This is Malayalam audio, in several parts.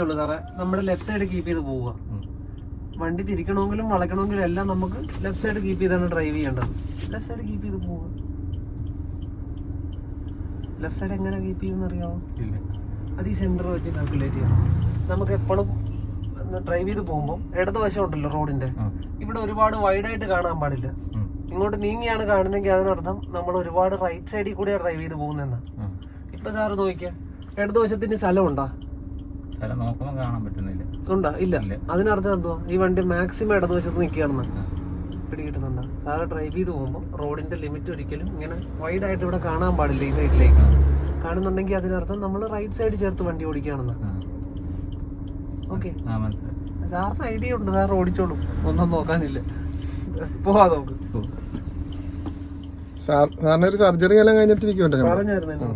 ഉള്ളൂ സാറേ. നമ്മുടെ ലെഫ്റ്റ് സൈഡ് കീപ്പ് ചെയ്ത് പോവുക. വണ്ടി തിരിക്കണമെങ്കിലും വളയ്ക്കണമെങ്കിലും എല്ലാം നമുക്ക് ലെഫ്റ്റ് സൈഡ് കീപ്പ് ചെയ്താണ് ഡ്രൈവ് ചെയ്യേണ്ടത്. ലെഫ്റ്റ് സൈഡ് കീപ്പ് ചെയ്ത് പോവുക. ലെഫ്റ്റ് സൈഡ് എങ്ങനെ കീപ്പ് ചെയ്യുമെന്ന് അറിയാമോ അത് ഈ സെന്റർ വെച്ച് കാൽക്കുലേറ്റ് ചെയ്യണം. നമുക്ക് എപ്പോഴും ഡ്രൈവ് ചെയ്ത് പോകുമ്പോൾ ഇടതുവശം ഉണ്ടല്ലോ റോഡിന്റെ. ഇവിടെ ഒരുപാട് വൈഡായിട്ട് കാണാൻ പാടില്ല. ഇങ്ങോട്ട് നീങ്ങിയാണ് കാണുന്നെങ്കിൽ അതിനർത്ഥം നമ്മൾ ഒരുപാട് റൈറ്റ് സൈഡിൽ കൂടെ ഡ്രൈവ് ചെയ്ത് പോകുന്നതെന്നാ. ആ. ഇപ്പൊ സാറ് നോക്കിയാ ഇടതുവശത്തിന് സ്ഥലം ഉണ്ടോ സ്ഥലം നോക്കുമ്പോൾ കാണാൻ പറ്റുന്നില്ല. ഉണ്ടോ? ഇല്ല. അതിനർത്ഥം എന്തോ ഈ വണ്ടി മാക്സിമം ഇടതുവശത്ത് നിൽക്കുകയാണെന്ന്. പിടികിട്ടുന്നുണ്ട്. സാറ് ഡ്രൈവ് ചെയ്ത് പോകുമ്പോൾ റോഡിന്റെ ലിമിറ്റ് ഒരിക്കലും ഇങ്ങനെ വൈഡ് ആയിട്ട് ഇവിടെ കാണാൻ പാടില്ല ഈ സൈഡിലേക്ക് കാണുന്നുണ്ടെങ്കിൽ അതിനർത്ഥം നമ്മൾ റൈറ്റ് സൈഡ് ചേർത്ത് വണ്ടി ഓടിക്കുകയാണെന്ന്. ഓക്കെ ആ മനസ്സിലായി. സാറിന് ഐഡിയ ഉണ്ട്. സാർ ഓടിച്ചോളൂ. ഒന്നും നോക്കാനില്ല. പോവാ നമുക്ക് സാറിന് ഒരു സർജറി എല്ലാം കഴിഞ്ഞിട്ടിരിക്കുമല്ലോ പറഞ്ഞായിരുന്നു.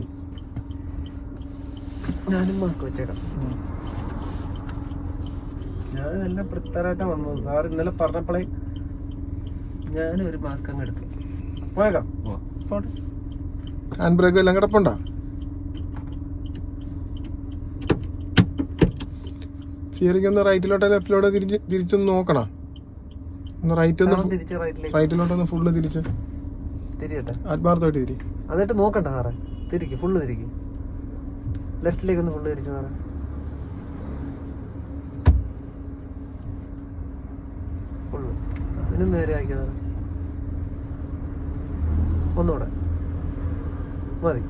ഞാനും മാസ്ക് വെച്ചേക്കാം. ഞാൻ നല്ല പ്രിപ്പയർ വന്നു. സാർ ഇന്നലെ പറഞ്ഞപ്പോഴേ ഞാൻ ഒരു മാസ്ക് അങ്ങ് എടുത്തു. പോയേക്കാം. പോട്ടെ. ഹാൻഡ് ബ്രേക്ക് എല്ലാം കിടപ്പുണ്ടോ? സ്റ്റിയറിംഗ് ഒന്ന് റൈറ്റിലോട്ടോ ലെഫ്റ്റിലോട്ടോ തിരിച്ച് തിരിച്ചൊന്ന് നോക്കണം? ഒന്ന് റൈറ്റ് ഒന്ന് റൈറ്റിലേക്ക് റൈറ്റിലോട്ടൊന്ന് ഫുള്ള് തിരിച്ച്. തിരിയട്ടെ. ആത്മാർത്ഥമായിട്ട് തിരി. എന്നിട്ട് നോക്കണ്ട സാറേ. തിരിക്ക് ഫുള്ള് തിരിക്ക്. ലെഫ്റ്റിലേക്ക് ഒന്ന് ഫുള്ള് തിരിച്ചു സാറേ ഫുള്ള് ഇതിനും നേരെ ആക്കിയതാണ് ഒന്നൂടെ ഒന്നുകൂടെ. മതി.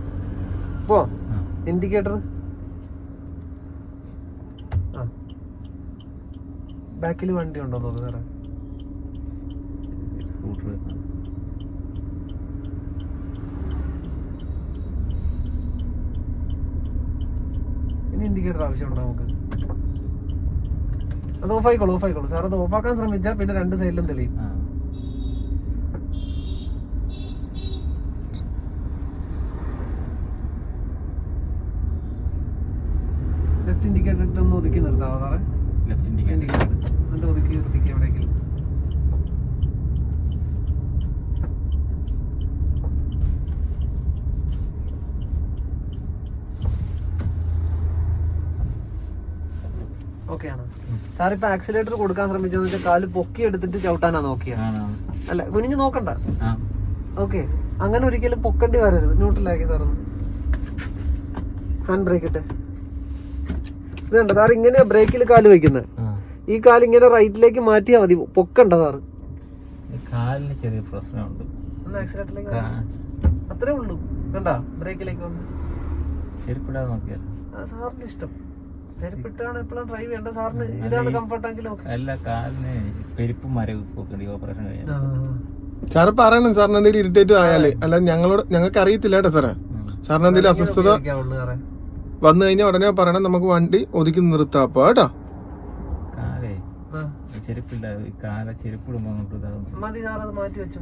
പോ. ഇൻഡിക്കേറ്റർ ആ. ബാക്കിൽ വണ്ടി ഉണ്ടോ നോക്ക് സാറേ? ഇനി ഇൻഡിക്കേറ്റർ ആവശ്യമുണ്ടോ നമുക്ക്? അത് ഓഫ് ആയിക്കോളൂ ഓഫ് ആയിക്കോളൂ. സാർ അത് ഓഫാക്കാൻ ശ്രമിച്ചാൽ പിന്നെ രണ്ട് സൈഡിലും തെളിയും ആ. ലെഫ്റ്റ് ഇൻഡിക്കേറ്റർ ഇട്ട് ഒന്ന് ഒതുക്കി നിർത്താവോ സാറേ? ലെഫ്റ്റ് ഇൻഡിക്കേറ്റർ എന്നിട്ട് ഒതുക്കി നിർത്തിക്ക് എവിടേക്ക്. ഓക്കെയാണ് സാർ ഇപ്പൊ ആക്സിലേറ്റർ കൊടുക്കാൻ ശ്രമിച്ചെന്ന് വെച്ചാൽ കാൽ പൊക്കി എടുത്തിട്ട് ചവിട്ടാനാ ആണ്. അല്ല കുനിഞ്ഞു നോക്കണ്ട. ഓക്കെ അങ്ങനെ ഒരിക്കലും പൊക്കേണ്ടി വരരുത്. ന്യൂട്രലാക്കി സാറൊന്ന് ഹാൻഡ് ബ്രേക്ക് ഇട്ട്. ഇത് കണ്ട സാർ ഇങ്ങനെ ബ്രേക്കിൽ കാൽ വെക്കുന്നത് ഈ കാൽ ഇങ്ങനെ റൈറ്റിലേക്ക് മാറ്റിയാ മതി. പൊക്കണ്ട സാറ്. ഈ കാലിന് ചെറിയ പ്രശ്നമുണ്ട്. ഒന്ന് ആക്സിലേറ്ററിലേക്ക് കാ- അത്രേ ഉള്ളൂ. വേണ്ട ബ്രേക്കിലേക്ക് വന്ന്. ചെരുപ്പിടാതെ നോക്കിയാൽ ആ സാറിന്റെ ഇഷ്ടം. ചെരുപ്പിട്ടാണ് എപ്പോഴും ഡ്രൈവ് ചെയ്യേണ്ടത്. സാറിന് ഇതാണ് കംഫർട്ടെങ്കിലും ഓക്കെ അല്ല കാലിന് പെരുപ്പ് മരവ് ഓപ്പറേഷൻ കഴിഞ്ഞാൽ സാർ പറയണം. സാറിന് എന്തെങ്കിലും ഇറിറ്റേറ്റ് ആയാലേ. അല്ല ഞങ്ങളോട് ഞങ്ങൾക്ക് അറിയത്തില്ല കേട്ടോ സാറേ. സാറിന് എന്തെങ്കിലും അസ്വസ്ഥത വന്നു കഴിഞ്ഞാൽ ഉടനെ പറയണം നമുക്ക് വണ്ടി ഒതുക്കി നിർത്താപ്പ കേട്ടോ? ചെരുപ്പില്ല അങ്ങോട്ട് ഇതാകും മതി മാറ്റി വെച്ചോ.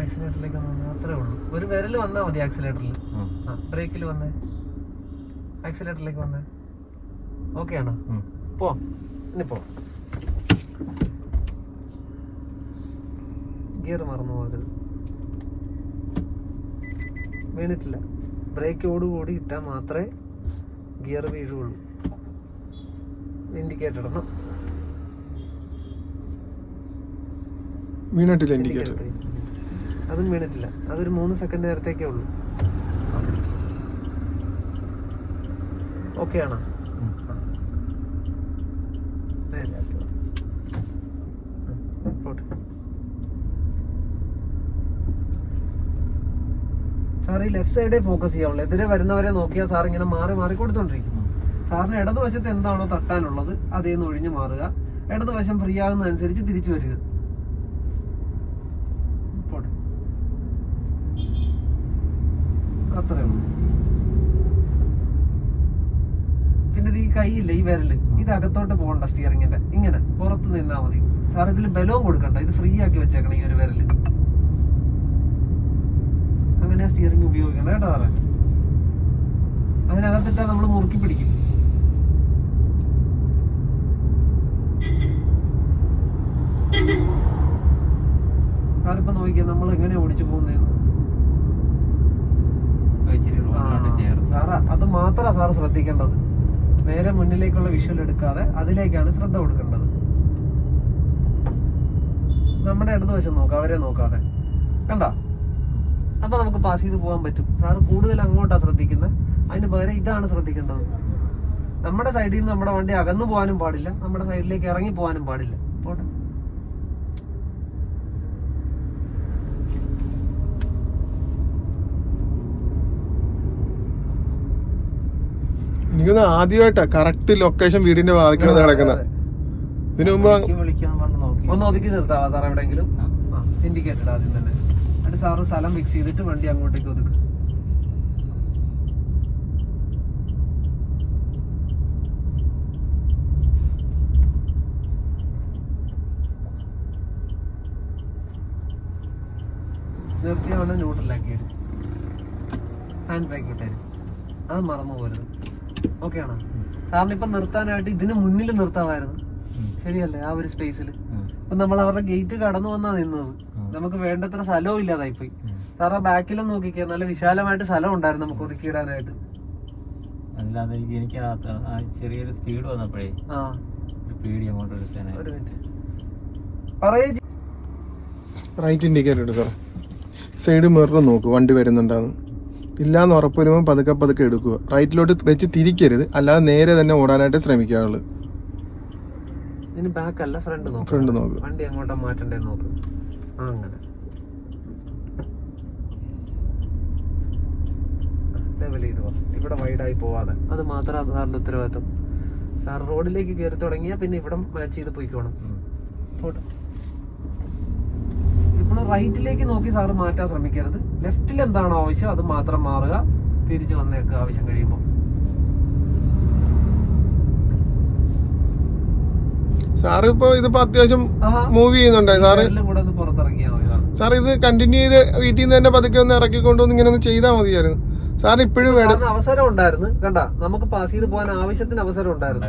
ആക്സിലേറ്ററിലേക്ക് ഉള്ളൂ. ഒരു വിരൽ വന്നാ മതി ആക്സിലേറ്ററിൽ ബ്രേക്കിൽ വന്നേ. ആക്സിലേറ്ററിലേക്ക് വന്നേ. ഓക്കെ ആണോ? പോ. ഇനി പോ. ഗിയർ മറന്നു പോകരുത്. വീണിട്ടില്ല. ബ്രേക്കോടുകൂടി ഇട്ടാൽ മാത്രമേ ഗിയർ വീഴുള്ളൂ ഇൻഡിക്കേറ്റർ ഇടണം. വീണിട്ടില്ല ഇൻഡിക്കേറ്റർ അതും വീണിട്ടില്ല. അതൊരു മൂന്ന് സെക്കൻഡ് നേരത്തേക്കേ ഉള്ളൂ. ഓക്കെ ആണോ? ഉം. നേരെ ആക്കുക. ഉം, പോട്ടെ. സാർ ഈ ലെഫ്റ്റ് സൈഡേ ഫോക്കസ് ചെയ്യാവുള്ളൂ എതിരെ വരുന്നവരെ നോക്കിയാൽ സാർ ഇങ്ങനെ മാറി മാറി കൊടുത്തോണ്ടിരിക്കും ഉം. സാറിന് ഇടതുവശത്ത് എന്താണോ തട്ടാനുള്ളത് അതേ നിന്ന് ഒഴിഞ്ഞു മാറുക. ഇടതുവശം ഫ്രീ ആകുന്നതനുസരിച്ച് തിരിച്ചു വരിക. പിന്നെ ഈ കൈയില്ല ഈ വിരൽ? ഇത് അകത്തോട്ട് പോകണ്ട സ്റ്റിയറിങ്ങിന്റെ ഇങ്ങനെ പുറത്ത് നിന്നാ മതി. സാർ ഇതിൽ ബലവും കൊടുക്കണ്ട. ഇത് ഫ്രീ ആക്കി വെച്ചേക്കണം ഈ ഒരു വിരൽ. അങ്ങനെ സ്റ്റിയറിംഗ് ഉപയോഗിക്കണം കേട്ടോ സാറേ. അതിനകത്തിട്ടാ നമ്മൾ മുറുക്കി പിടിക്കും. സാറിപ്പോ നോക്കിയാ നമ്മൾ എങ്ങനെ ഓടിച്ചു പോകുന്നതെന്ന് സാറ് അത് മാത്രമാണ് സാറ് ശ്രദ്ധിക്കേണ്ടത്. നേരെ മുന്നിലേക്കുള്ള വിഷ്വൽ എടുക്കാതെ അതിലേക്കാണ് ശ്രദ്ധ കൊടുക്കേണ്ടത്. നമ്മുടെ ഇടതുവശം നോക്കാം അവരെ നോക്കാതെ. കണ്ട? അപ്പൊ നമുക്ക് പാസ് ചെയ്ത് പോകാൻ പറ്റും. സാറ് കൂടുതൽ അങ്ങോട്ടാണ് ശ്രദ്ധിക്കുന്നത് അതിന് പകരം ഇതാണ് ശ്രദ്ധിക്കേണ്ടത്. നമ്മുടെ സൈഡിൽ നിന്ന് നമ്മുടെ വണ്ടി അകന്നു പോകാനും പാടില്ല. നമ്മുടെ സൈഡിലേക്ക് ഇറങ്ങി പോകാനും പാടില്ല. പോട്ടെ. എനിക്കൊന്ന് ആദ്യമായിട്ടാ കറക്റ്റ് ലൊക്കേഷൻ വീടിന്റെ വാതിക്കണത് കിടക്കുന്നത് ഇതിനു മുമ്പ് ഒന്ന് ഒതുക്കി നിർത്താവാ സാർ എവിടെങ്കിലും ഇൻഡിക്കേറ്റർ ഇൻഡിക്കേറ്റഡ് ആദ്യം തന്നെ. എന്നിട്ട് സാറ് സ്ഥലം ഫിക്സ് ചെയ്തിട്ട് വണ്ടി അങ്ങോട്ടേക്ക് ഒതുക്കും. നിർത്തിയ ഉടനെ ന്യൂട്രലാക്കി തരും ഹാൻഡ് ബ്രേക്ക് ഇട്ടരും. അത് മറന്നു പോരുത്. ഓക്കെ ആണോ? സാറിന് ഇപ്പൊ നിർത്താനായിട്ട് ഇതിന് മുന്നിൽ നിർത്താമായിരുന്നു. ശരിയല്ലേ? ആ ഒരു സ്പേസിൽ ഇപ്പൊ അപ്പൊ നമ്മൾ അവരുടെ ഗേറ്റ് കടന്നു വന്നാ നിന്നത്. നമുക്ക് വേണ്ടത്ര സ്ഥലവും ഇല്ലാതായി പോയി ഉം. സാറേ ബാക്കിലും നോക്കിക്കാൻ നല്ല വിശാലമായിട്ട് സ്ഥലം ഉണ്ടായിരുന്നു നമുക്ക് ഒതുക്കിയിടാനായിട്ട്. അല്ലാതെ എനിക്ക് എനിക്ക് ആ ത- ചെറിയൊരു സ്പീഡ് വന്നപ്പോഴേ പേടി അങ്ങോട്ട് പറയേ റൈറ്റ് ഇൻഡിക്കേറ്റർ എടുക്കുക സൈഡ് മിറർ നോക്കൂ വണ്ടി വരുന്നുണ്ടാകും ഇല്ലാന്ന് ഉറപ്പ് വരുമ്പോൾ പതുക്കെ പതുക്കെ എടുക്കുക. റൈറ്റിലോട്ട് വെച്ച് തിരിക്കരുത് അല്ലാതെ നേരെ തന്നെ ഓടാനായിട്ട് ശ്രമിക്കുക ഇതിന് ബാക്ക് അല്ല ഫ്രണ്ട് നോക്ക്. ഫ്രണ്ട് നോക്ക്. വണ്ടി മാറ്റണ്ടേ നോക്ക്. അങ്ങനെ. ലെവൽ ചെയ്ത് പോവാം ഇവിടെ വൈഡായി പോവാതെ. അത് മാത്രമാണ് സാറിന്റെ ഉത്തരവാദിത്വം. സാർ റോഡിലേക്ക് കയറി തുടങ്ങിയാൽ പിന്നെ ഇവിടെ മാച്ച് ചെയ്ത് പോയിക്കോണം. പോട്ടെ. ഇപ്പോൾ റൈറ്റിലേക്ക് നോക്കി സാറ് മാറ്റാൻ ശ്രമിക്കരുത്. ലെഫ്റ്റിൽ എന്താണോ ആവശ്യം അത് മാത്രം മാറുക. തിരിച്ചു വന്നേക്ക് ആവശ്യം കഴിയുമ്പോൾ സാറ് ഇപ്പൊ ഇതിപ്പോ അത്യാവശ്യം. മൂവ് ചെയ്യുന്നുണ്ടായി സാറ് സാർ ഇത് കണ്ടിന്യൂ ചെയ്ത് വീട്ടിൽ നിന്ന് തന്നെ പതുക്കെ ഒന്ന് ഇറക്കി കൊണ്ടുവന്ന് ഇങ്ങനെ ഒന്ന് ചെയ്താൽ മതിയായിരുന്നു. സാർ ഇപ്പോഴും വേണം അവസരം ഉണ്ടായിരുന്നു. കണ്ട നമുക്ക് പാസ് ചെയ്ത് പോകാൻ ആവശ്യത്തിന് അവസരം ഉണ്ടായിരുന്നു.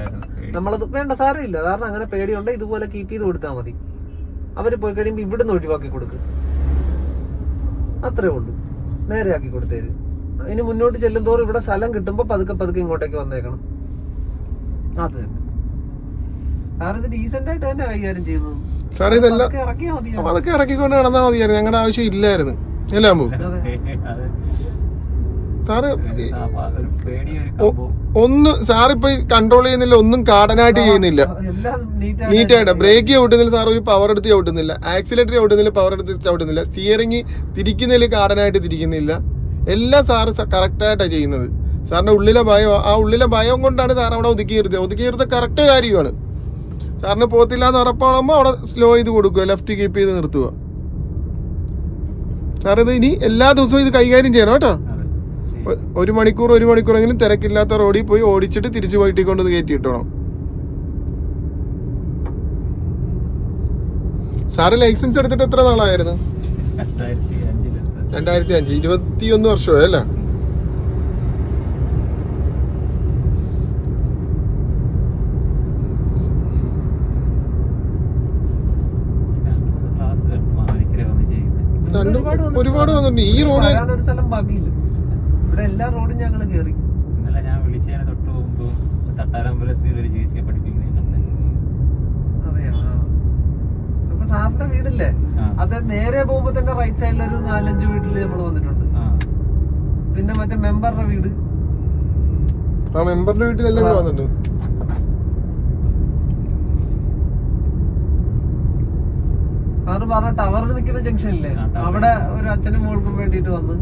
നമ്മളത് വേണ്ട സാരമില്ല കാരണം അങ്ങനെ പേടിയുണ്ട്. ഇതുപോലെ കീപ്പ് ചെയ്ത് കൊടുത്താൽ മതി. അവർ പോയി കഴിയുമ്പോൾ ഇവിടുന്ന് ഒഴിവാക്കി കൊടുക്കും. അത്രേ ഉള്ളൂ. നേരെയാക്കി കൊടുത്തേര്. ഇനി മുന്നോട്ട് ചെല്ലും തോറും ഇവിടെ സ്ഥലം കിട്ടുമ്പോൾ പതുക്കെ പതുക്കെ ഇങ്ങോട്ടേക്ക് വന്നേക്കണം. അത് തന്നെ സാറിത് ഡീസെന്റ് ആയിട്ട് തന്നെ കൈകാര്യം ചെയ്യുന്നത് സാർ ഇതെല്ലാം അതൊക്കെ ഇറക്കിക്കൊണ്ട് നടന്നാൽ മതിയായിരുന്നു. ഞങ്ങളുടെ ആവശ്യം ഇല്ലായിരുന്നു. എല്ലാം സാറ് ഒന്ന് സാറിപ്പോ കൺട്രോൾ ചെയ്യുന്നില്ല ഒന്നും കാടനായിട്ട് ചെയ്യുന്നില്ല. നീറ്റായിട്ട് ബ്രേക്ക് ചവിട്ടുന്നില്ല സാർ ഒരു പവർ എടുത്ത് ചവിട്ടുന്നില്ല. ആക്സിലേറ്റർ ചവിട്ടുന്നില്ല പവർ എടുത്ത് ചവിട്ടുന്നില്ല. സ്റ്റിയറിംഗ് തിരിക്കുന്നതിൽ കാടനായിട്ട് തിരിക്കുന്നില്ല. എല്ലാം സാറ് കറക്റ്റായിട്ടാണ് ചെയ്യുന്നത്. സാറിന്റെ ഉള്ളിലെ ഭയം ആ ഉള്ളിലെ ഭയം കൊണ്ടാണ് സാർ അവിടെ ഒതുക്കി നിർത്തിയത്. ഒതുക്കി നിർത്ത കറക്റ്റ് കാര്യമാണ്. സാറിന് പോകത്തില്ല എന്ന് ഉറപ്പാകുമ്പോൾ അവിടെ സ്ലോ ചെയ്ത് കൊടുക്കുക ലെഫ്റ്റ് കീപ്പ് ചെയ്ത് നിർത്തുക. സാർ ഇത് ഇനി എല്ലാ ദിവസവും ഇത് കൈകാര്യം ചെയ്യണം കേട്ടോ. ഒരു മണിക്കൂർ ഒരു മണിക്കൂറെങ്കിലും തിരക്കില്ലാത്ത റോഡിൽ പോയി ഓടിച്ചിട്ട് തിരിച്ചു വീട്ടിൽ കൊണ്ട് കയറ്റി ഇട്ടണം. സാറ് ലൈസൻസ് എടുത്തിട്ട് എത്ര നാളായിരുന്നു? രണ്ടായിരത്തി അഞ്ച് ഇരുപത്തിയൊന്ന് വർഷമായി അല്ലേ രണ്ട് മൂന്ന് ക്ലാസ് മാണിക്കരെ വന്ന് ചെയ്യുന്നത് രണ്ട് ഒരുപാട് വന്നിട്ടുണ്ട്. ഈ റോഡ് ഒരു സ്ഥലം ബാക്കിയില്ല. ഇവിടെ എല്ലാ റോഡും ഞങ്ങൾ കയറി അല്ല ഞാൻ വിളിച്ചതിന് തൊട്ട് മുമ്പ് തട്ടാരമ്പലത്തിൽ ഒരു ചേച്ചിയെ പഠിപ്പിക്കുന്നുണ്ട് അതെയോ. അപ്പൊ സാറിന്റെ വീടില്ലേ? അത് നേരെ പോകുമ്പോ തന്നെ റൈറ്റ് സൈഡിൽ ഒരു നാലഞ്ച് വീട്ടിൽ നമ്മൾ വന്നിട്ടുണ്ട്. പിന്നെ മറ്റേ മെമ്പറുടെ വീട്. ആ മെമ്പറിന്റെ വീട്ടിലെല്ലാം വന്നിട്ടുണ്ട്. സാറ് പറഞ്ഞ ടവറിൽ നിൽക്കുന്ന ജംഗ്ഷൻ ഇല്ലേ. അവിടെ ഒരു അച്ഛനും മോൾക്കും വേണ്ടിയിട്ട് വന്ന്.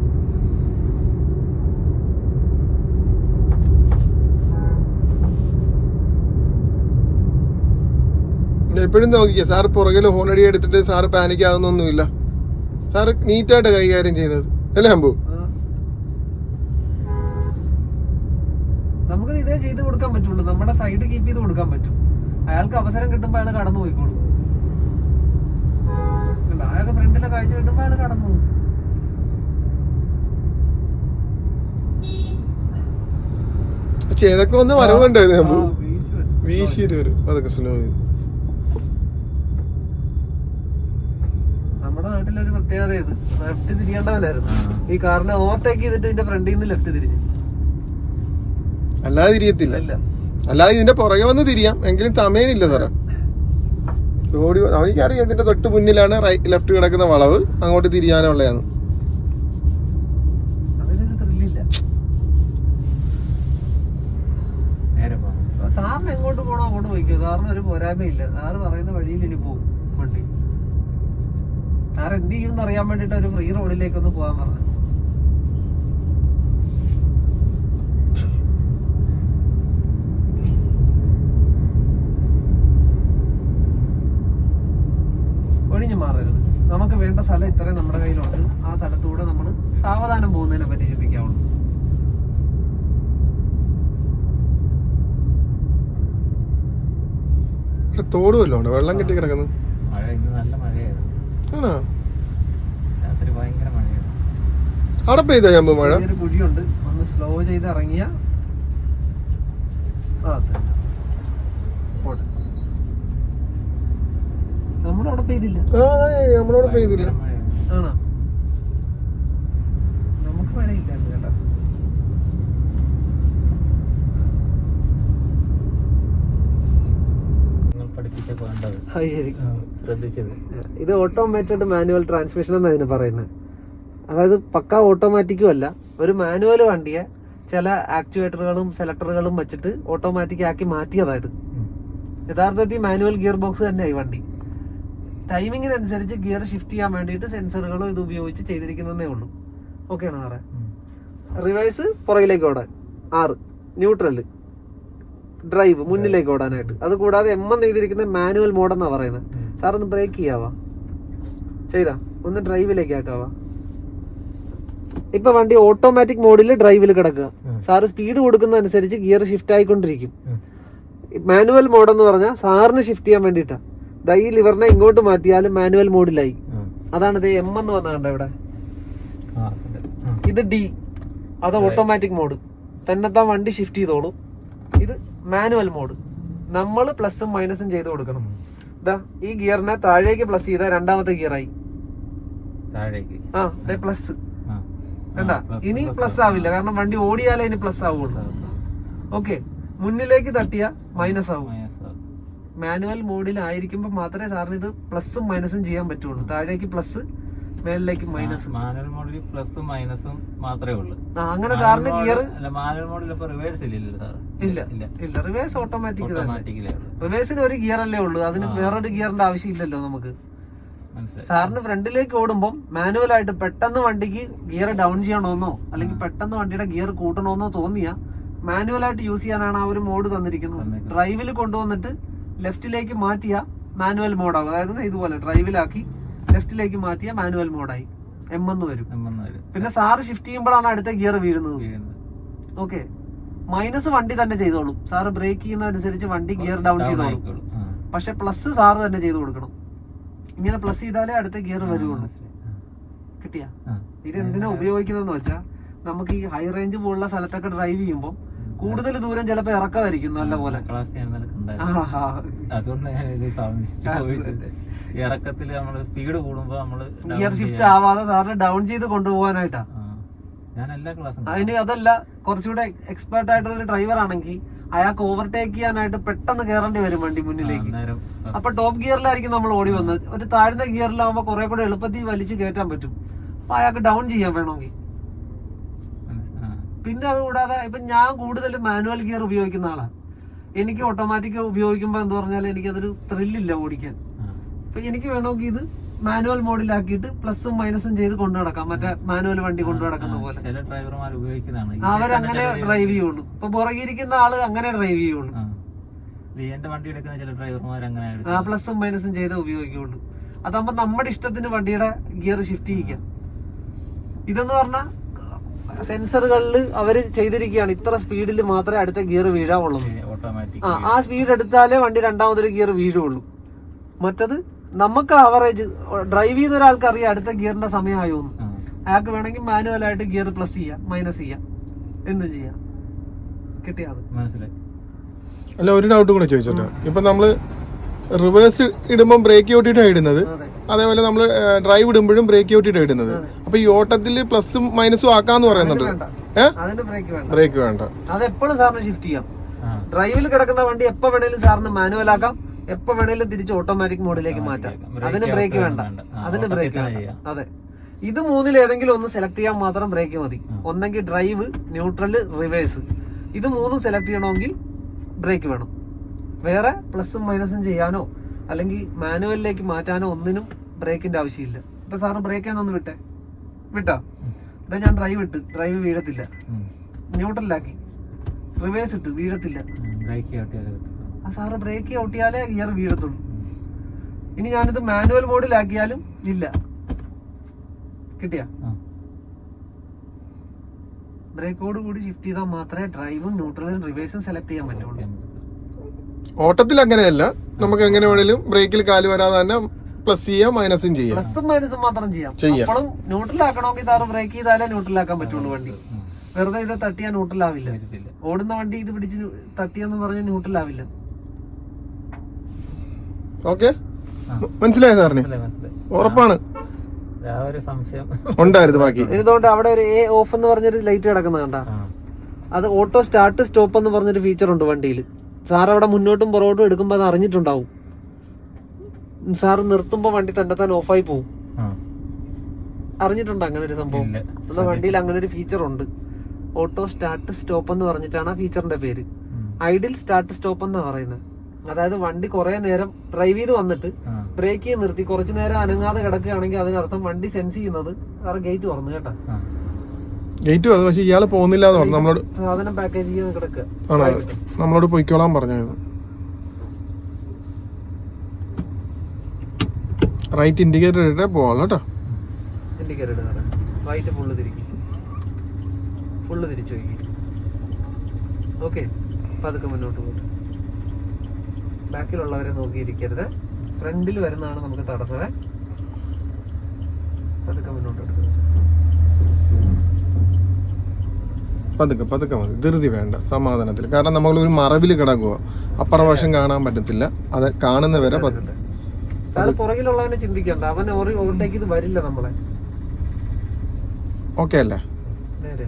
എപ്പോഴും നോക്കിക്കുക സാർ പുറകിൽ ഹോണടി എടുത്തിട്ട് സാറ് പാനിക് ആകുന്നൊന്നുമില്ല സാറ് നീറ്റായിട്ട് കൈകാര്യം ചെയ്യുന്നത് അല്ലേ അമ്പു. നമുക്ക് ഇതേ ചെയ്ത് കൊടുക്കാൻ പറ്റുള്ളൂ. നമ്മുടെ സൈഡ് കീപ്പ് ചെയ്ത് കൊടുക്കാൻ പറ്റും. അയാൾക്ക് അവസരം കിട്ടുമ്പോ അയാൾ കടന്നു പോയിക്കോളും കണ്ടോ? അയാൾക്ക് ഫ്രണ്ടിലെ കാഴ്ച കിട്ടുമ്പോ അയാൾ കടന്നു പോകും. ചേതൊക്കെ വന്ന് വരവുണ്ടായിരുന്നു. വീശിയിട്ട് വരും. അതൊക്കെ സ്ലോ ചെയ്ത് നമ്മുടെ നാട്ടിലൊരു പ്രത്യേകത ഇത്. ലെഫ്റ്റ് തിരിയേണ്ടവനായിരുന്നു. ഈ കാറിനെ ഓവർടേക്ക് ചെയ്തിട്ട് ഇതിന്റെ ഫ്രണ്ടിൽ നിന്ന് ലെഫ്റ്റ് തിരിഞ്ഞു. അല്ലാതെ തിരിയത്തില്ല. അല്ലാതെ ഇതിന്റെ പുറകെ വന്ന് തിരിയാം. എങ്കിലും സമയമില്ല സാറേ. ഓടി അവനിക്കറിയാം ഇതിന്റെ തൊട്ട് മുന്നിലാണ് റൈറ്റ് ലെഫ്റ്റ് കിടക്കുന്ന വളവ്. അങ്ങോട്ട് തിരിയാനുള്ളതാണ് സാറിന് എങ്ങോട്ട് പോകണോ അങ്ങോട്ട് പോയിക്കോ. സാറിന് ഒരു പോരായ്മയില്ല. സാറ് പറയുന്ന വഴിയിൽ ഇനി പോകും വണ്ടി. സാർ എന്ത് ചെയ്യുമെന്ന് അറിയാൻ വേണ്ടിട്ട് ഒരു ഫ്രീ റോഡിലേക്ക് ഒന്ന് പോകാൻ പറഞ്ഞു ഒഴിഞ്ഞു മാറരുത്. നമുക്ക് വേണ്ട സ്ഥലം ഇത്രയും നമ്മുടെ കയ്യിലുണ്ട്. ആ സ്ഥലത്തൂടെ നമ്മൾ സാവധാനം പോകുന്നതിനെ പറ്റി ചിന്തിക്കാവുള്ളൂ. തോട് വല്ലതും ഉണ്ട് വെള്ളം കെട്ടി കിടക്കുന്നു മഴ ഇന്ന് നല്ല മഴയായിരുന്നു. രാത്രി ഭയങ്കര മഴയായിരുന്നു. അവിടെ പെയ്ത ചമ്പ് മഴ? ചെറിയൊരു കുഴിയുണ്ട്. ഒന്ന് സ്ലോ ചെയ്ത് ഇറങ്ങിയ ആ പോട്ടെ. പെയ്തില്ല നമ്മളവിടെ പെയ്തില്ല ആണോ? നമുക്ക് മഴയില്ലായിരുന്നു കേട്ടോ. ഇത് ഓട്ടോമാറ്റഡ് മാനുവൽ ട്രാൻസ്മിഷൻ എന്നാണ് ഇതിന് പറയുന്നത്. അതായത് പക്ക ഓട്ടോമാറ്റിക്കും അല്ല. ഒരു മാനുവൽ വണ്ടിയെ ചില ആക്ച്വേറ്ററുകളും സെലക്ടറുകളും വെച്ചിട്ട് ഓട്ടോമാറ്റിക് ആക്കി മാറ്റിയതായത്. യഥാർത്ഥത്തിൽ മാനുവൽ ഗിയർ ബോക്സ് തന്നെയായി വണ്ടി. ടൈമിങ്ങിനനുസരിച്ച് ഗിയർ ഷിഫ്റ്റ് ചെയ്യാൻ വേണ്ടിയിട്ട് സെൻസറുകളും ഇത് ഉപയോഗിച്ച് ചെയ്തിരിക്കുന്നതേ ഉള്ളൂ. ഓക്കെയാണ് സാറേ. റിവേഴ്സ് പുറകിലേക്ക് ഓടാൻ. ആറ്. ന്യൂട്രൽ ഡ്രൈവ് മുന്നിലേക്ക് ഓടാനായിട്ട്. അത് കൂടാതെ എം എന്ന് എഴുതിയിരിക്കുന്ന മാനുവൽ മോഡ് മോഡെന്നാ പറയുന്നത്. സാർ ഒന്ന് ബ്രേക്ക് ചെയ്യാവാ? ചെയ്താ. ഒന്ന് ഡ്രൈവിലേക്ക് ആക്കാവാ? ഇപ്പൊ വണ്ടി ഓട്ടോമാറ്റിക് മോഡിൽ ഡ്രൈവിൽ കിടക്കുക. സാറ് സ്പീഡ് കൊടുക്കുന്ന അനുസരിച്ച് ഗിയർ ഷിഫ്റ്റ് ആയിക്കൊണ്ടിരിക്കും. മാനുവൽ മോഡ് എന്ന് പറഞ്ഞാൽ സാറിന് ഷിഫ്റ്റ് ചെയ്യാൻ വേണ്ടിയിട്ടാ. ദാ ഈ ലിവറിനെ ഇങ്ങോട്ട് മാറ്റിയാലും മാനുവൽ മോഡിലായി. അതാണ് ഇത് എം എന്ന് വന്ന കണ്ട ഇവിടെ? ഇത് ഡി അത് ഓട്ടോമാറ്റിക് മോഡ് തന്നെത്താൻ വണ്ടി ഷിഫ്റ്റ് ചെയ്തോളും. ഇത് മാനുവൽ മോഡ് നമ്മൾ പ്ലസും മൈനസും ചെയ്ത് കൊടുക്കണം. ഇതാ ഈ ഗിയറിനെ താഴേക്ക് പ്ലസ് ചെയ്ത രണ്ടാമത്തെ ഗിയറായി താഴേക്ക്. ആ പ്ലസ്. വേണ്ട ഇനി പ്ലസ് ആവില്ല. കാരണം വണ്ടി ഓടിയാലേ ഇനി പ്ലസ് ആവുള്ളൂ. ഓക്കെ മുന്നിലേക്ക് തട്ടിയ മൈനസ് ആവും. മാനുവൽ മോഡിലായിരിക്കുമ്പോൾ മാത്രമേ സാറിന് ഇത് പ്ലസും മൈനസും ചെയ്യാൻ പറ്റുള്ളൂ. താഴേക്ക് പ്ലസ് മേളിലേക്ക് മൈനസ്. മാനുവൽ മോഡിൽ പ്ലസും മൈനസും മാത്രമേ ഉള്ളൂ. അങ്ങനെ സാറിന് ഗിയർ മാനുവൽ മോഡിൽ ഇപ്പൊ റിവേഴ്സ് ഇല്ലല്ലോ സാർ ഇല്ല ഇല്ല. ഇല്ല റിവേഴ്സ് ഓട്ടോമാറ്റിക് റിവേഴ്സിന് ഒരു ഗിയർ അല്ലേ ഉള്ളൂ. അതിന് വേറൊരു ഗിയറിന്റെ ആവശ്യമില്ലല്ലോ നമുക്ക്. സാറിന് ഫ്രണ്ടിലേക്ക് ഓടുമ്പോൾ മാനുവൽ ആയിട്ട് പെട്ടെന്ന് വണ്ടിക്ക് ഗിയർ ഡൗൺ ചെയ്യണമെന്നോ അല്ലെങ്കിൽ പെട്ടെന്ന് വണ്ടിയുടെ ഗിയർ കൂട്ടണമെന്നോ തോന്നിയാ മാനുവൽ ആയിട്ട് യൂസ് ചെയ്യാനാണ് ആ ഒരു മോഡ് തന്നിരിക്കുന്നത്. തന്നിരിക്കുന്നത്. ഡ്രൈവിൽ കൊണ്ടുവന്നിട്ട് ലെഫ്റ്റിലേക്ക് മാറ്റിയ മാനുവൽ മോഡാകും. അതായത് ഇതുപോലെ ഡ്രൈവിലാക്കി ലെഫ്റ്റിലേക്ക് മാറ്റിയ മാനുവൽ മോഡായി. എം എന്ന് വരും. പിന്നെ സാറ് ഷിഫ്റ്റ് ചെയ്യുമ്പോഴാണ് അടുത്ത ഗിയർ വീഴുന്നത്. ഓക്കെ മൈനസ് വണ്ടി തന്നെ ചെയ്തോളും. സാറ് ബ്രേക്ക് ചെയ്യുന്നതനുസരിച്ച് വണ്ടി ഗിയർ ഡൗൺ ചെയ്തോളും. പക്ഷെ പ്ലസ് സാറ് തന്നെ ചെയ്തു കൊടുക്കണം. ഇങ്ങനെ പ്ലസ് ചെയ്താലേ അടുത്ത ഗിയർ വരുള്ളൂ. കിട്ടിയ? ഇത് എന്തിനാ ഉപയോഗിക്കുന്നതെന്ന് വെച്ചാൽ നമുക്ക് ഈ ഹൈ റേഞ്ച് പോലുള്ള സ്ഥലത്തൊക്കെ ഡ്രൈവ് ചെയ്യുമ്പോൾ കൂടുതൽ ദൂരം ചിലപ്പോ ഇറക്കമായിരിക്കും നല്ല പോലെ. ഇറക്കത്തിൽ നമ്മൾ സ്പീഡ് കൂടുമ്പോ നമ്മൾ ഗിയർ ഷിഫ്റ്റ് ആവാതെ സാറിന് ഡൗൺ ചെയ്ത് കൊണ്ടുപോകാനായിട്ടാ. അതിന് അതല്ല കുറച്ചുകൂടെ എക്സ്പെർട്ട് ആയിട്ടുള്ള ഒരു ഡ്രൈവർ ആണെങ്കിൽ അയാൾക്ക് ഓവർടേക്ക് ചെയ്യാനായിട്ട് പെട്ടെന്ന് കയറേണ്ടി വരും വണ്ടി മുന്നിലേക്ക്. അപ്പൊ ടോപ്പ് ഗിയറിലായിരിക്കും നമ്മൾ ഓടി വന്നത്. ഒരു താഴ്ന്ന ഗിയറിലാവുമ്പോ കുറെ കൂടെ എളുപ്പത്തിൽ വലിച്ചു കയറ്റാൻ പറ്റും. അപ്പൊ അയാൾക്ക് ഡൗൺ ചെയ്യാൻ വേണമെങ്കിൽ. പിന്നെ അതുകൂടാതെ ഇപ്പൊ ഞാൻ കൂടുതൽ മാനുവൽ ഗിയർ ഉപയോഗിക്കുന്ന ആളാണ് എനിക്ക് ഓട്ടോമാറ്റിക് ഉപയോഗിക്കുമ്പോൾ എന്ന് പറഞ്ഞാൽ എനിക്കതൊരു ത്രില്ലില്ല ഓടിക്കാൻ. അപ്പൊ എനിക്ക് വേണമെങ്കിൽ ഇത് മാനുവൽ മോഡിലാക്കിയിട്ട് പ്ലസും മൈനസും ചെയ്ത് കൊണ്ടു നടക്കാം. മറ്റേ മാനുവൽ വണ്ടി കൊണ്ടു നടക്കുന്ന പോലെ. ചില ഡ്രൈവർമാർ ഉപയോഗിക്കുന്നതാണ്. അവരങ്ങനെ ഡ്രൈവ് ചെയ്യുള്ളൂ. ഇപ്പൊ പുറകിരിക്കുന്ന ആൾ അങ്ങനെ ഡ്രൈവ് ചെയ്യുള്ളൂ. എന്റെ വണ്ടി എടുക്കുന്ന ചില ഡ്രൈവർമാർ അങ്ങനെ ആ പ്ലസും മൈനസും ചെയ്ത് ഉപയോഗിക്കുള്ളൂ. അതാകുമ്പോ നമ്മുടെ ഇഷ്ടത്തിന് വണ്ടിയുടെ ഗിയർ ഷിഫ്റ്റ് ചെയ്യിക്കാം. ഇതെന്ന് പറഞ്ഞാൽ സെൻസറുകളിൽ അവർ ചെയ്തിരിക്കുകയാണ്. ഇത്ര സ്പീഡിൽ മാത്രമേ അടുത്ത ഗിയർ വീഴാവുള്ളൂ. ആ ആ സ്പീഡ് എടുത്താലേ വണ്ടി രണ്ടാമതൊരു ഗിയർ വീഴുള്ളൂ. മറ്റത് നമുക്ക് ആവറേജ് ഡ്രൈവ് ചെയ്യുന്ന ഒരാൾക്ക് അറിയാം അടുത്ത ഗിയറിന്റെ സമയമായോ എന്ന് അയാൾക്ക് വേണമെങ്കിൽ മാനുവൽ ആയിട്ട് ഗിയർ പ്ലസ് ചെയ്യാം മൈനസ് ചെയ്യാം. എന്തും ചെയ്യാം. കിട്ടിയാൽ മനസ്സിലായി. അല്ല ഒരു ഡൗട്ട് കൂടെ ചോദിച്ചോട്ടെ? ഇപ്പൊ നമ്മൾ റിവേഴ്സ് ഇടുമ്പോൾ ബ്രേക്ക് ഓട്ടിട്ടാണ് ഇടുന്നത്. അതേപോലെ നമ്മൾ ഡ്രൈവ് ഇടുമ്പോഴും ബ്രേക്ക് ഔട്ടിട്ട് ഇടുന്നത്. അപ്പൊ ഈ ഓട്ടത്തിൽ പ്ലസും മൈനസും ആക്കാന്ന് പറയുന്നുണ്ട്. വേണ്ട. ബ്രേക്ക് വേണ്ട. ബ്രേക്ക് വേണ്ട. അത് എപ്പോഴും സാറിന് ഷിഫ്റ്റ് ചെയ്യാം. ഡ്രൈവിൽ കിടക്കുന്ന വണ്ടി എപ്പോ വേണേലും സാറിന് മാനുവൽ ആക്കാം. എപ്പോ വേണേലും തിരിച്ച് ഓട്ടോമാറ്റിക് മോഡിലേക്ക് മാറ്റാം. അതിന് ബ്രേക്ക് വേണ്ട. അതിന് ബ്രേക്ക് അതെ. ഇത് മൂന്നിൽ ഏതെങ്കിലും ഒന്ന് സെലക്ട് ചെയ്യാൻ മാത്രം ബ്രേക്ക് മതി. ഒന്നെങ്കിൽ ഡ്രൈവ് ന്യൂട്രൽ റിവേഴ്സ് ഇത് മൂന്നും സെലക്ട് ചെയ്യണമെങ്കിൽ ബ്രേക്ക് വേണം. വേറെ പ്ലസും മൈനസും ചെയ്യാനോ അല്ലെങ്കിൽ മാനുവലിലേക്ക് മാറ്റാനോ ഒന്നിനും ബ്രേക്കിന്റെ ആവശ്യമില്ല. ഇപ്പൊ സാറ് ബ്രേക്ക് എന്നൊന്ന് വിട്ടെ? വിട്ടാ? ഇതാ ഞാൻ ഡ്രൈവ് ഇട്ട് ഡ്രൈവ് വീഴത്തില്ല. ന്യൂട്രലാക്കി റിവേഴ്സ് ഇട്ട് വീഴത്തില്ല. ആ സാറ് ബ്രേക്ക് ഔട്ടിയാലേ ഗിയർ വീഴത്തുള്ളൂ. ഇനി ഞാനിത് മാനുവൽ മോഡിലാക്കിയാലും ഇല്ല. കിട്ടിയ. ബ്രേക്കോട് കൂടി ഷിഫ്റ്റ് ചെയ്താൽ മാത്രമേ ഡ്രൈവും ന്യൂട്രലും റിവേഴ്സും സെലക്ട് ചെയ്യാൻ പറ്റുള്ളൂ. ഓട്ടത്തിൽ അങ്ങനെയല്ല നമുക്ക് എങ്ങനെ വേണേലും ബ്രേക്കിൽ കാൽ വരാതെ തന്നെ പ്ലസ് ചെയ്യാം. മൈനസും ചെയ്യാം പ്ലസും മൈനസും മാത്രം ചെയ്യാം. ചെയ്യാം. അപ്പോഴും ന്യൂട്രലാക്കണമെങ്കിൽ താറ് ബ്രേക്ക് ചെയ്താലേ ന്യൂട്രലാക്കാൻ പറ്റുള്ളൂ വണ്ടി. വെറുതെ ഇത് തട്ടിയാൽ ന്യൂട്രലാവില്ല. ഓടുന്ന വണ്ടി ഇത് പിടിച്ച് തട്ടിയെന്ന് പറഞ്ഞാൽ ന്യൂട്രലാവില്ല ഓക്കെ മനസ്സിലായ സാറിന്. ഉറപ്പാണ്. ഉണ്ടായിരുന്നു ബാക്കി. ഇതുകൊണ്ട് അവിടെ ഒരു എ ഓഫ് എന്ന് പറഞ്ഞൊരു ലൈറ്റ് കിടക്കുന്ന കണ്ട. അത് ഓട്ടോ സ്റ്റാർട്ട് സ്റ്റോപ്പ് എന്ന് പറഞ്ഞൊരു ഫീച്ചർ ഉണ്ട് വണ്ടിയിൽ സാർ അവിടെ മുന്നോട്ടും പുറകോട്ടും എടുക്കുമ്പോൾ അത് അറിഞ്ഞിട്ടുണ്ടാവും. സാർ നിർത്തുമ്പോൾ വണ്ടി തന്റെ താൻ ഓഫായി പോവും. അറിഞ്ഞിട്ടുണ്ടോ അങ്ങനെ ഒരു സംഭവം. നമ്മുടെ വണ്ടിയിൽ അങ്ങനെ ഒരു ഫീച്ചർ ഉണ്ട്. ഓട്ടോ സ്റ്റാർട്ട് സ്റ്റോപ്പ് എന്ന് പറഞ്ഞിട്ടാണ് ആ ഫീച്ചറിന്റെ പേര്. ഐഡിൽ സ്റ്റാർട്ട് സ്റ്റോപ്പ് എന്നാ പറയുന്നത്. അതായത് വണ്ടി കുറെ നേരം ഡ്രൈവ് ചെയ്ത് വന്നിട്ട് ബ്രേക്ക് ചെയ്ത് നിർത്തി. കുറച്ചു നേരം അനങ്ങാതെ കിടക്കുകയാണെങ്കിൽ അതിനർത്ഥം വണ്ടി സെൻസ് ചെയ്യുന്നത് വേറെ ഗേറ്റ് തുറന്നു കേട്ടാ. ഗേറ്റ് അത് പക്ഷെ ഇയാൾ പോകുന്നില്ല എന്ന് പറഞ്ഞു. നമ്മളോട് സാധനം പാക്കേജ് ചെയ്യാൻ കിടക്കുക ആണോ? നമ്മളോട് പൊയ്ക്കോളാൻ പറഞ്ഞായിരുന്നു. റൈറ്റ് ഇൻഡിക്കേറ്റർ ഇട്ടേ പോവാം കേട്ടോ. ഇൻഡിക്കേറ്റർ ഇടുന്നത് റൈറ്റ് ഫുള്ള് തിരിക്കും. ഫുള്ള് തിരിച്ചു വയ്ക്കും. ഓക്കെ പതുക്കെ മുന്നോട്ട് പോകും ബാക്കിലുള്ളവരെ നോക്കിയിരിക്കരുത്. ഫ്രണ്ടിൽ വരുന്നതാണ് നമുക്ക് തടസ്സമേ. പതുക്കെ മുന്നോട്ട് എടുക്കുക പതുക്കെ പതുക്കെ മതി. ധൃതി വേണ്ട സമാധാനത്തിൽ. കാരണം നമ്മൾ ഒരു മറവിൽ കിടക്കുക അപ്പുറ വശം കാണാൻ പറ്റത്തില്ല. അത് കാണുന്നവരെ പതുക്കെ പുറകിലുള്ളവനെ ചിന്തിക്കണ്ട. അവൻ ഓവർടേക്ക് ഇത് വരില്ല നമ്മളെ. ഓക്കെ അല്ലേ? നേരെ